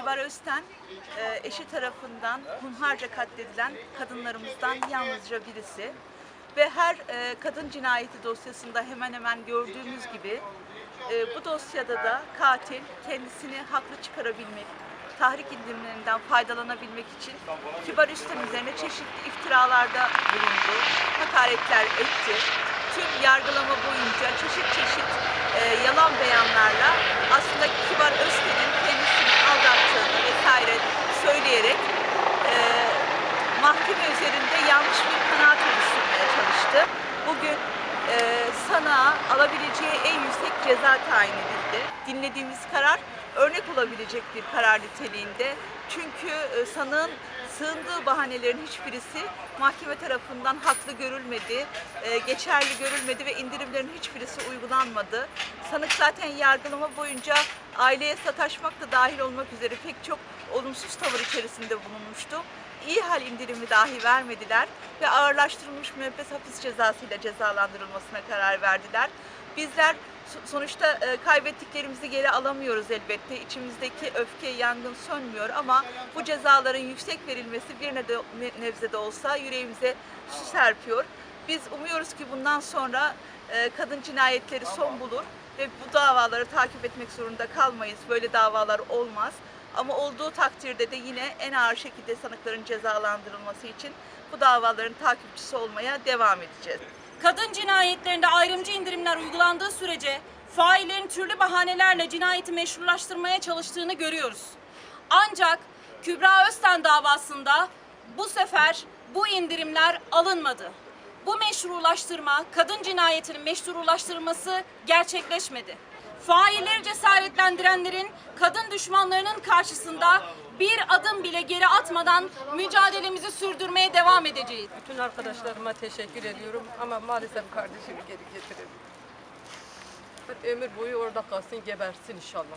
Kibar Özten e, eşi tarafından hunharca katledilen kadınlarımızdan yalnızca birisi. Ve her e, kadın cinayeti dosyasında hemen hemen gördüğümüz gibi e, bu dosyada da katil kendisini haklı çıkarabilmek, tahrik indirimlerinden faydalanabilmek için Kibar Üstem üzerine çeşitli iftiralarda bulundu, hakaretler etti. Tüm yargılama boyunca çeşit çeşit yalan beyanlarla söyleyerek e, mahkeme üzerinde yanlış bir kanaat oluşturmaya çalıştı. Bugün e, sanığa alabileceği en yüksek ceza tayin edildi. Dinlediğimiz karar örnek olabilecek bir karar niteliğinde. Çünkü e, sanığın sığındığı bahanelerin hiçbirisi mahkeme tarafından haklı görülmedi, e, geçerli görülmedi ve indirimlerin hiçbirisi uygulanmadı. Sanık zaten yargılama boyunca aileye sataşmak da dahil olmak üzere pek çok olumsuz tavır içerisinde bulunmuştu. İyi hal indirimi dahi vermediler ve ağırlaştırılmış müebbet hapis cezasıyla cezalandırılmasına karar verdiler. Bizler sonuçta e, kaybettiklerimizi geri alamıyoruz elbette. İçimizdeki öfke, yangın sönmüyor ama bu cezaların yüksek verilmesi bir nebze de olsa yüreğimize su serpiyor. Biz umuyoruz ki bundan sonra e, kadın cinayetleri son bulur ve bu davaları takip etmek zorunda kalmayız. Böyle davalar olmaz. Ama olduğu takdirde de yine en ağır şekilde sanıkların cezalandırılması için bu davaların takipçisi olmaya devam edeceğiz. Kadın cinayetlerinde ayrımcı indirimler uygulandığı sürece faillerin türlü bahanelerle cinayeti meşrulaştırmaya çalıştığını görüyoruz. Ancak Kübra Özten davasında bu sefer bu indirimler alınmadı. Bu meşrulaştırma, kadın cinayetinin meşrulaştırılması gerçekleşmedi. Failleri cesaretlendirenlerin kadın düşmanlarının karşısında bir adım bile geri atmadan mücadelemizi sürdürmeye devam edeceğiz. Bütün arkadaşlarıma teşekkür ediyorum ama maalesef kardeşimi geri getiremiyorum. Ömür boyu orada kalsın, gebersin inşallah.